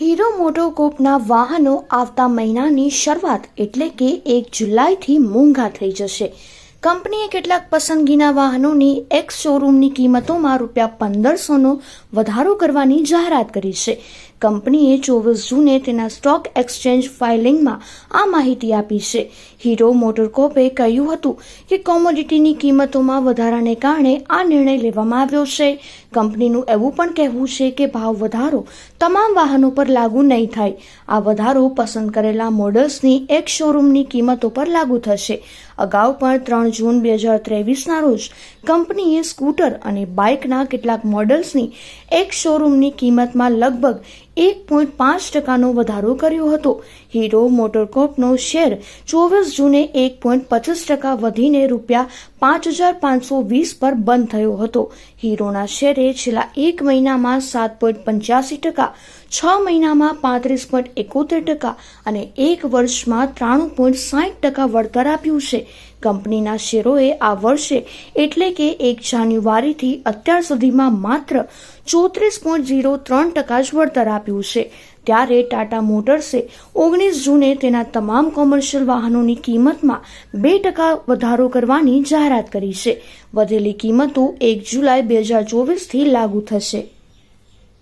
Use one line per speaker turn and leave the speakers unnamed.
Hero મોટોકોપના વાહનો આવતા મહિનાની શરૂઆત એટલે કે એક જુલાઈથી મોંઘા થઈ જશે. કંપનીએ કેટલાક પસંદગીના વાહનોની એક્સ શોરૂમની કિંમતોમાં રૂપિયા પંદરસોનો વધારો કરવાની જાહેરાત કરી છે. કંપનીએ ચોવીસ જૂને તેના સ્ટોક એક્સચેન્જ ફાઇલિંગમાં આ માહિતી આપી છે. હીરો મોટરકોપે કહ્યું હતું કે કોમોડિટીની કિંમતોમાં વધારાને કારણે આ નિર્ણય લેવામાં આવ્યો છે. કંપનીનું એવું પણ કહેવું છે કે ભાવ વધારો તમામ વાહનો પર લાગુ નહીં થાય. આ વધારો પસંદ કરેલા મોડલ્સની એક શોરૂમની કિંમતો પર લાગુ થશે. અગાઉ પણ ત્રણ જૂન બે હજાર ત્રેવીસના રોજ કંપનીએ સ્કૂટર અને બાઇકના કેટલાક મોડલ્સની એક શોરૂમની કિંમતમાં લગભગ એક પોઈન્ટ પાંચ ટકાનો વધારો કર્યો હતો. હીરો મોટરકોપનો શેર ચોવીસ જૂને એક પોઈન્ટ પચીસ ટકા વધીને રૂપિયા પાંચ હજાર પાંચસો વીસ પર બંધ થયો હતો. હીરોના શેરે છેલ્લા એક મહિનામાં સાત પોઈન્ટ પંચ્યાસી ટકા, છ મહિનામાં પાંત્રીસ પોઈન્ટ એકોતેર ટકા અને એક વર્ષમાં ત્રાણું પોઈન્ટ સાઠ ટકા વળતર આપ્યું છે. કંપનીના શેરોએ આ વર્ષે એટલે કે એક જાન્યુઆરીથી અત્યાર સુધીમાં માત્ર ચોત્રીસ પોઈન્ટ ઝીરો ત્રણ ટકા જ વળતર આપ્યું છે. ત્યારે ટાટા મોટર્સે ઓગણીસ જૂને તેના તમામ કોમર્શિયલ વાહનોની કિંમતમાં બે ટકા વધારો કરવાની જાહેરાત કરી છે. વધેલી કિંમતો એક જુલાઈ બે હજાર ચોવીસથી લાગુ થશે.